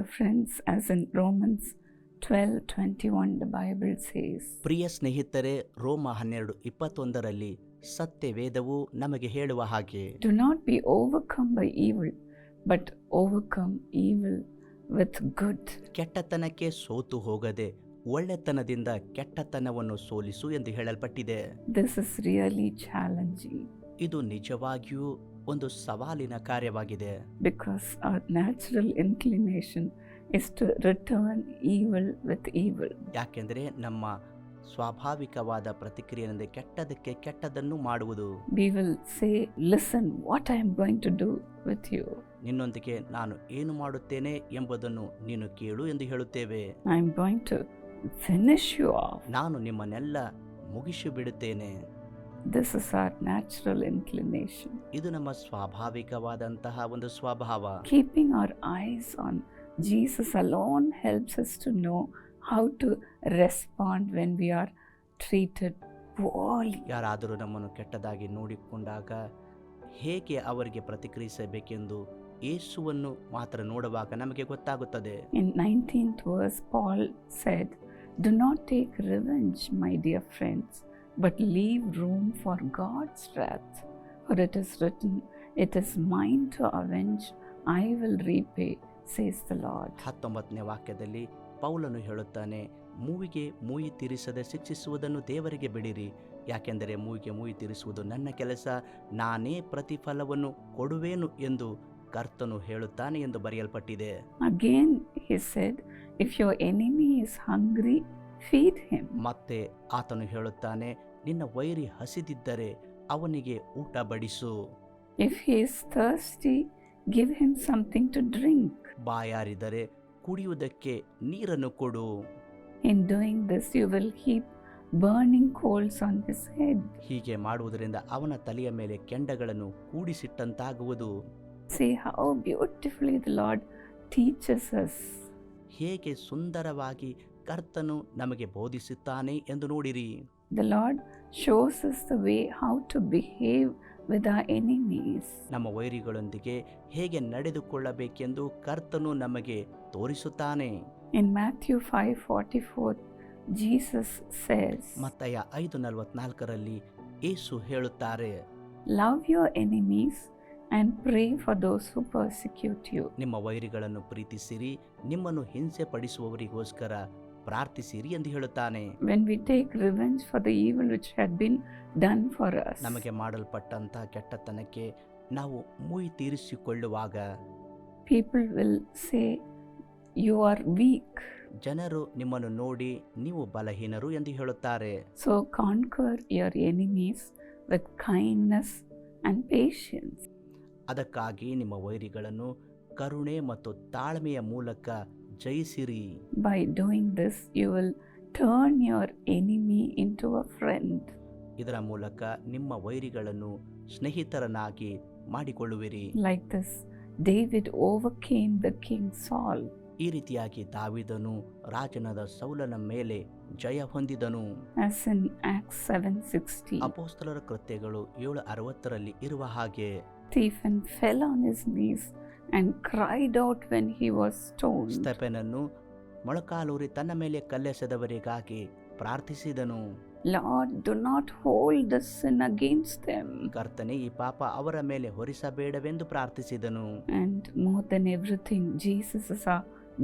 Dear friends as in Romans twelve twenty one the Bible says ಪ್ರಿಯ ಸ್ನೇಹಿತರೆ ರೋಮ ಹನ್ನೆರಡು ಇಪ್ಪತ್ತೊಂದರಲ್ಲಿ ಸತ್ಯ ವೇದವು ನಮಗೆ ಹೇಳುವ ಹಾಗೆ. Do not be overcome by evil but overcome evil with good ಕೆಟ್ಟತನಕ್ಕೆ ಸೋತು ಹೋಗದೆ ಒಳ್ಳೆತನದಿಂದ ಕೆಟ್ಟತನವನ್ನು ಸೋಲಿಸು ಎಂದು ಹೇಳಲ್ಪಟ್ಟಿದೆ. ದಿಸ್ ಇಸ್ ರಿಯಲಿ ಚಾಲೆಂಜಿಂಗ್ ಇದು ನಿಜವಾಗಿಯೂ ಒಂದು ಸವಾಲಿನ ಕಾರ್ಯವಾಗಿದೆ. Because our natural inclination is to return evil with evil ಯಾಕೆಂದರೆ ನಮ್ಮ ಸ್ವಾಭಾವಿಕವಾದ ಪ್ರತಿಕ್ರಿಯೆಯಿಂದ ಕೆಟ್ಟದಕ್ಕೆ ಕೆಟ್ಟದನ್ನು ಮಾಡುವುದು. We will say listen what I am going to do with you ನಿನ್ನೊಂದಿಗೆ ನಾನು ಏನು ಮಾಡುತ್ತೇನೆ ಎಂಬುದನ್ನು ನೀನು ಕೇಳು ಎಂದು ಹೇಳುತ್ತೇವೆ. I am going to finish you off ನಾನು ನಿಮ್ಮನ್ನೆಲ್ಲ ಮುಗಿಸಿ ಬಿಡುತ್ತೇನೆ this is our natural inclination ಇದು ನಮ್ಮ ಸ್ವಾಭಾವಿಕವಾದಂತಹ ಒಂದು ಸ್ವಭಾವ. Keeping our eyes on Jesus alone helps us to know how to respond when we are treated poorly ಯಾರಾದರೂ ನಮ್ಮನ್ನು ಕೆಟ್ಟದಾಗಿ ನೋಡಿಕೊಂಡಾಗ ಹೇಗೆ ಅವರಿಗೆ ಪ್ರತಿಕ್ರಿಯಿಸಬೇಕೆಂದು ಯೇಸುವನ್ನು ಮಾತ್ರ ನೋಡುವಾಗ ನಮಗೆ ಗೊತ್ತಾಗುತ್ತದೆ. In nineteen verse Paul said do not take revenge my dear friends but leave room for God's wrath. For it is written, It is mine to avenge, I will repay, says the Lord. ಹತ್ತೊಂಬತ್ತನೇ ವಾಕ್ಯದಲ್ಲಿ ಪೌಲನು ಹೇಳುತ್ತಾನೆ ಮೂವಿಗೆ ಮೂಯಿ ತೀರಿಸದೆ ಶಿಕ್ಷಿಸುವುದನ್ನು ದೇವರಿಗೆ ಬಿಡಿರಿ ಯಾಕೆಂದರೆ ಮೂವಿಗೆ ಮೂಯಿ ತೀರಿಸುವುದು ನನ್ನ ಕೆಲಸ ನಾನೇ ಪ್ರತಿಫಲವನ್ನು ಕೊಡುವೇನು ಎಂದು ಕರ್ತನು ಹೇಳುತ್ತಾನೆ ಎಂದು ಬರೆಯಲ್ಪಟ್ಟಿದೆ Again, he said, If your enemy is hungry, feed him ಮತ್ತೆ ಆತನು ಹೇಳುತ್ತಾನೆ ನಿನ್ನ ವೈರಿ ಹಸಿದಿದ್ದರೆ ಅವನಿಗೆ ಊಟ ಬಡಿಸು. If he is thirsty give him something to drink ಬಾಯಾರಿದರೆ ಕುಡಿಯುವುದಕ್ಕೆ ನೀರನ್ನು ಕೊಡು. In doing this you will keep burning coals on his head ಹೀಗೆ ಮಾಡುವುದರಿಂದ ಅವನ ತಲೆಯ ಮೇಲೆ ಕೆಂಡಗಳನ್ನು ಕೂಡಿಸಿಟ್ಟಂತಾಗುವುದು. See how beautifully the Lord teaches us ಹೇಗೆ ಸುಂದರವಾಗಿ ಕರ್ತನು ನಮಗೆ ಬೋಧಿಸುತ್ತಾನೆ ಎಂದು ನೋಡಿರಿ. The Lord shows us the way how to behave with ಆ ಎನಿಮೀಸ್ ನಮ್ಮ ವೈರಿಗಳೊಂದಿಗೆ ಹೇಗೆ ನಡೆದುಕೊಳ್ಳಬೇಕೆಂದು ಕರ್ತನು ನಮಗೆ ತೋರಿಸುತ್ತಾನೆ. ಇನ್ ಮ್ಯಾಥ್ಯೂ 5:44 ಜೀಸಸ್ ಸೇಸ್ ಮತ್ತಾಯ 5:44 ರಲ್ಲಿ ಯೇಸು ಹೇಳುತ್ತಾರೆ. Love your enemies and pray for those who persecute you. ನಿಮ್ಮ ವೈರಿಗಳನ್ನು preethisiri ನಿಮ್ಮನ್ನು hinse ಪ್ರಾರ್ಥಿಸಿರಿ ಎಂದು ಹೇಳುತ್ತಾನೆ. When we take revenge for the evil which had been done for ನಮಗೆ ಮಾಡಲ್ಪಟ್ಟಂತ ಕೆಟ್ಟತನಕ್ಕೆ ನಾವು ಮುಯಿ ತೀರಿಸಿಕೊಳ್ಳುವಾಗ people will say you are weak ಜನರು ನಿಮ್ಮನ್ನು ನೋಡಿ ನೀವು ಬಲಹೀನರು ಎಂದು ಹೇಳುತ್ತಾರೆ. So conquer your enemies with kindness and patience ಅದಕ್ಕಾಗಿ ನಿಮ್ಮ ವೈರಿಗಳನ್ನು ಕರುಣೆ ಮತ್ತು ತಾಳ್ಮೆಯ ಮೂಲಕ ಜಯಿಸಿರಿ. By doing this you will turn your enemy into a friend ಇದರ ಮೂಲಕ ನಿಮ್ಮ ವೈರಿಗಳನ್ನು ಸ್ನೇಹಿತರನಾಗಿ ಮಾಡಿಕೊಳ್ಳುವಿರಿ. Like this David overcame the king Saul ಈ ರೀತಿಯಾಗಿ ದಾವಿದನು ರಾಜನದ ಸೌಲನ ಮೇಲೆ ಜಯ ಹೊಂದಿದನು. ಆಸ್ 760 ಅಪೊಸ್ತಲರ ಕೃತ್ಯಗಳು 760 ರಲ್ಲಿ ಇರುವ ಹಾಗೆ. Stephen fell on his knees and cried out when he was stoned. ಸ್ತೆಫೆನನ್ನು ಮೊಳಕಾಲೂರಿ ತನ್ನ ಮೇಲೆ ಕಲ್ಲೆಸೆದವರಿಗಾಗಿ ಪ್ರಾರ್ಥಿಸಿದನು Lord, do not hold this sin against them. ಕರ್ತನೆ ಈ ಪಾಪ ಅವರ ಮೇಲೆ ಹೊರಿಸಬೇಡವೆಂದು ಪ್ರಾರ್ಥಿಸಿದನು And more than everything, Jesus is our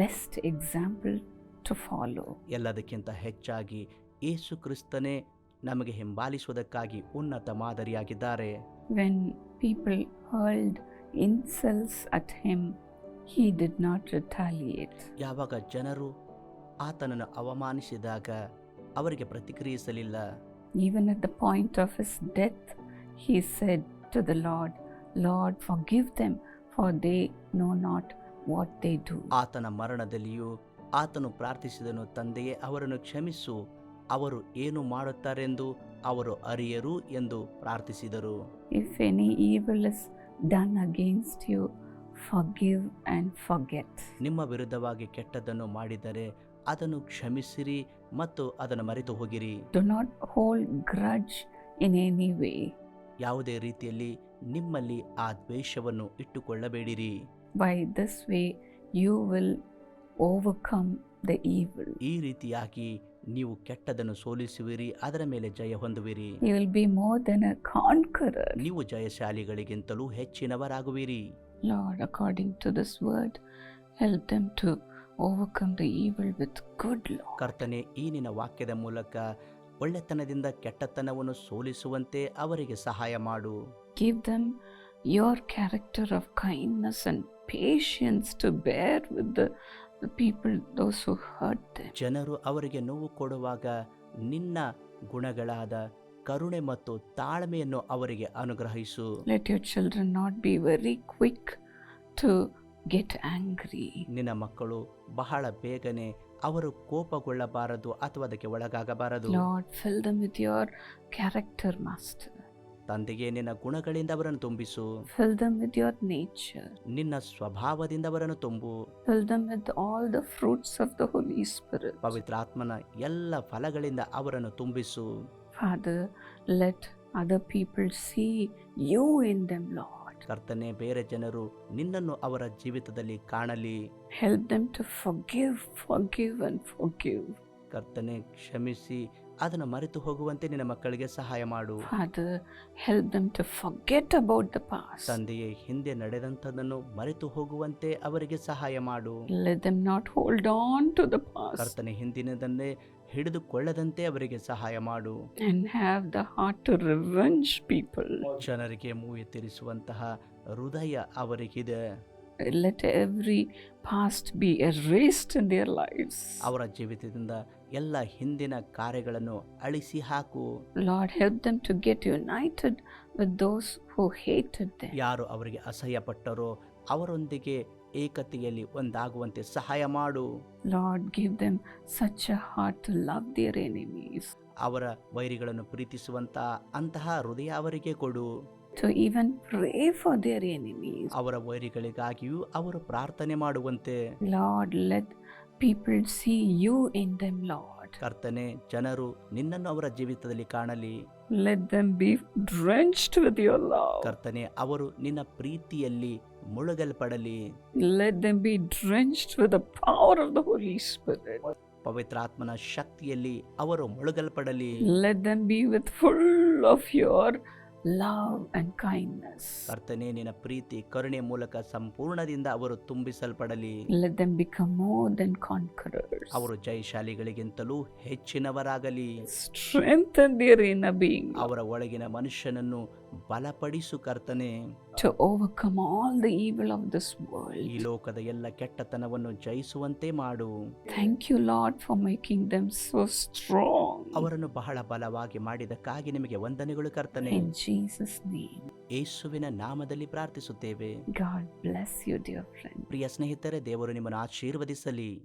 best example to follow. ಎಲ್ಲದಕ್ಕಿಂತ ಹೆಚ್ಚಾಗಿ ಯೇಸು ಕ್ರಿಸ್ತನೇ ನಮಗೆ ಹಿಂಬಾಲಿಸುವುದಕ್ಕಾಗಿ ಉನ್ನತ ಮಾದರಿಯಾಗಿದ್ದಾರೆ When people hurled insults at him, he did not retaliate. ಯಾವಾಗ ಜನರು ಆತನನ್ನು ಅವಮಾನಿಸಿದಾಗ ಅವರಿಗೆ ಪ್ರತಿಕ್ರಿಯಿಸಲಿಲ್ಲ Even at the point of his death, he said to the Lord, Lord, forgive them, for they know not what they do. ಆತನ ಮರಣದಲ್ಲಿಯೂ ಆತನು ಪ್ರಾರ್ಥಿಸಿದನು ತಂದೆಯೇ ಅವರನ್ನು ಕ್ಷಮಿಸು ಅವರು ಏನು ಮಾಡುತ್ತಾರೆಂದು ಅವರು ಅರಿಯರು ಎಂದು ಪ್ರಾರ್ಥಿಸಿದರು If any evil is done against you five and forget ನಿಮ್ಮ ವಿರುದ್ಧವಾಗಿ ಕೆಟ್ಟದ್ದನ್ನು ಮಾಡಿದರೆ ಅದನ್ನು ಕ್ಷಮಿಸಿರಿ ಮತ್ತು ಅದನ್ನು ಮರೆತು ಹೋಗಿರಿ. Do not hold grudge in any way ಯಾವುದೇ ರೀತಿಯಲ್ಲಿ ನಿಮ್ಮಲ್ಲಿ ಆ ದ್ವೇಷವನ್ನು ಇಟ್ಟುಕೊಳ್ಳಬೇಡಿರಿ. By this way you will overcome the ಈ ರೀತಿಯಾಗಿ ನೀವು ಕೆಟ್ಟದನ್ನು ಸೋಲಿಸುವಿರಿ ಅದರ ಮೇಲೆ ಜಯ ಹೊಂದುವಿರಿ You will be more than a conqueror. ನೀವು ಜಯಶಾಲಿಗಳಿಗಿಂತಲೂ ಹೆಚ್ಚಿನವರಾಗುವಿರಿ Lord, according to this word, help them to overcome the evil with good, Lord. ಕರ್ತನೆ ಈ ನಿನ್ನ ವಾಕ್ಯದ ಮೂಲಕ ಒಳ್ಳೆತನದಿಂದ ಕೆಟ್ಟತನವನ್ನು ಸೋಲಿಸುವಂತೆ ಅವರಿಗೆ ಸಹಾಯ ಮಾಡು Give them your character of kindness and patience to bear with the, ಜನರು ಅವರಿಗೆ ನೋವು ಕೊಡುವಾಗ ನಿನ್ನ ಗುಣಗಳಾದ ಕರುಣೆ ಮತ್ತು ತಾಳ್ಮೆಯನ್ನು ಅವರಿಗೆ ಅನುಗ್ರಹಿಸು. Let your children not be very quick to get angry ನಿನ್ನ ಮಕ್ಕಳು ಬಹಳ ಬೇಗನೆ ಅವರು ಕೋಪಗೊಳ್ಳಬಾರದು ಅಥವಾ ಅದಕ್ಕೆ ಒಳಗಾಗಬಾರದು. Not fill them with your character master ತಂದೆಗೆ ನಿನ್ನ ಗುಣಗಳಿಂದ ಅವರನ್ನು ತುಂಬಿಸು Fill them with your nature. ನಿನ್ನ ಸ್ವಭಾವದಿಂದ ಅವರನ್ನು ತುಂಬು Fill them with all the fruits of the Holy Spirit. ಪವಿತ್ರಾತ್ಮನ ಎಲ್ಲ ಫಲಗಳಿಂದ ಅವರನ್ನು ತುಂಬಿಸು Father, let other people see you in them, Lord. ಕರ್ತನೆ ಬೇರೆ ಜನರು ನಿನ್ನನ್ನು ಅವರ ಜೀವಿತದಲ್ಲಿ ಕಾಣಲಿ Help them to forgive, forgive, and forgive. ಕರ್ತನೆ ಕ್ಷಮಿಸಿ ಅದನ್ನು ಮರೆತು ಹೋಗುವಂತೆ ನಿನ್ನ ಮಕ್ಕಳಿಗೆ ಸಹಾಯ ಮಾಡು. Father, help them to forget about the past. ತಂದೆಯೇ ಹಿಂದೆ ನಡೆದಂತದನ್ನು ಮರೆತು ಹೋಗುವಂತೆ ಅವರಿಗೆ ಸಹಾಯ ಮಾಡು. Let them not hold on to the past. ಕರ್ತನೆ ಹಿಂದಿನದನ್ನೇ ಹಿಡಿದುಕೊಳ್ಳದಂತೆ ಅವರಿಗೆ ಸಹಾಯ ಮಾಡು. And have the heart to revenge people. ಜನರಿಗೆ ಮೂವಿ ತೀರಿಸುವಂತಹ ಹೃದಯ ಅವರಿಗಿದೆ. Let every past be erased in your life ಅವರ ಜೀವಿತದಿಂದ ಎಲ್ಲ ಹಿಂದಿನ ಕಾರ್ಯಗಳನ್ನು ಅಳಿಸಿ ಹಾಕು. Lord help them to get united with those who hate ಯಾರು ಅವರಿಗೆ ಅಸಹ್ಯಪಟ್ಟರೋ ಅವರೊಂದಿಗೆ ಏಕತೆಯಲ್ಲಿ ಒಂದಾಗುವಂತೆ ಸಹಾಯ ಮಾಡು. Lord give them such love their enemies ಅವರ ವೈರಿಗಳನ್ನು ಪ್ರೀತಿಸುವಂತಹ ಅಂತಹ ಹೃದಯ ಅವರಿಗೆ ಕೊಡು. to even pray for their enemies. ಅವರ ವೈರಿಗಳಿಗಾಗಿಯೂ ಅವರು ಪ್ರಾರ್ಥನೆ ಮಾಡುವಂತೆ Lord, let people see you in them, Lord. ಕರ್ತನೆ ಜನರು ನಿನ್ನನ್ನು ಅವರ ಜೀವಿತದಲ್ಲಿ ಕಾಣಲಿ Let them be drenched with your love. ಕರ್ತನೆ ಅವರು ನಿನ್ನ ಪ್ರೀತಿಯಲ್ಲಿ ಮುಳುಗಲ್ಪಡಲಿ Let them be drenched with the power of the Holy Spirit. ಪವಿತ್ರಾತ್ಮನ ಶಕ್ತಿಯಲ್ಲಿ ಅವರು ಮುಳುಗಲ್ಪಡಲಿ Let them be with full of your love and kindness. ಕರ್ತನೆ ನಿನ್ನ ಪ್ರೀತಿ ಕರುಣೆ ಮೂಲಕ ಸಂಪೂರ್ಣದಿಂದ ಅವರು ತುಂಬಿಸಲ್ಪಡಲಿ Let them become more than conquerors. ಅವರು ಜಯಶಾಲಿಗಳಿಗಿಂತಲೂ ಹೆಚ್ಚಿನವರಾಗಲಿ Strengthen their inner being ಅವರ ಒಳಗಿನ ಮನುಷ್ಯನನ್ನು ಬಲಪಡಿಸು ಕರ್ತನೆ. Come all all evil of this world ಈ world. ಲೋಕದ ಎಲ್ಲ ಕೆಟ್ಟತನವನ್ನು ಜಯಿಸುವಂತೆ ಮಾಡು. Thank you Lord for making them so strong. ಅವರನ್ನು ಬಹಳ ಬಲವಾಗಿ ಮಾಡಿದಕ್ಕಾಗಿ ನಿಮಗೆ ವಂದನೆಗಳು ಕರ್ತನೆ. ಇನ್ ಜೀಸಸ್ ನೇಮ್ ಯೇಸುವಿನ ನಾಮದಲ್ಲಿ ಪ್ರಾರ್ಥಿಸುತ್ತೇವೆ. God bless you dear friend ಪ್ರಿಯ ಸ್ನೇಹಿತರೆ ದೇವರು ನಿಮ್ಮನ್ನು ಆಶೀರ್ವದಿಸಲಿ.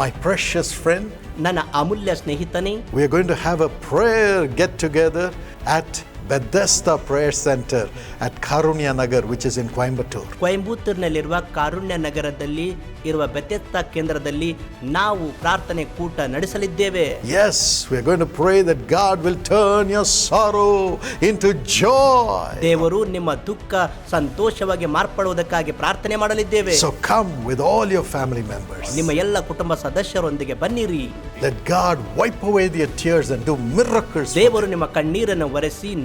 My precious friend, ನನ್ನ ಅಮೂಲ್ಯ ಸ್ನೇಹಿತನೇ we are going to have a prayer get together at Bethesda Prayer Center at Karunya Nagar, which is in Coimbatore. ಕೊಯಂಬತ್ತೂರಿನಲ್ಲಿರುವ ಕಾರುಣ್ಯ ನಗರದಲ್ಲಿ ಇರುವ ಬೆತ್ತೆತ್ತ ಕೇಂದ್ರದಲ್ಲಿ ನಾವು ಪ್ರಾರ್ಥನೆ ಕೂಟ ನಡೆಸಲಿದ್ದೇವೆ Yes, we are going to pray that God will turn your sorrow into joy. ದೇವರು ನಿಮ್ಮ ದುಃಖ ಸಂತೋಷವಾಗಿ ಮಾರ್ಪಡುವುದಕ್ಕಾಗಿ ಪ್ರಾರ್ಥನೆ ಮಾಡಲಿದ್ದೇವೆ So come with all your family members. ನಿಮ್ಮ ಎಲ್ಲ ಕುಟುಂಬ ಸದಸ್ಯರೊಂದಿಗೆ ಬನ್ನಿರಿ Let God wipe away their tears and do miracles. for ದೇವರು ನಿಮ್ಮ ಕಣ್ಣೀರನ್ನು ಒರೆಸಿ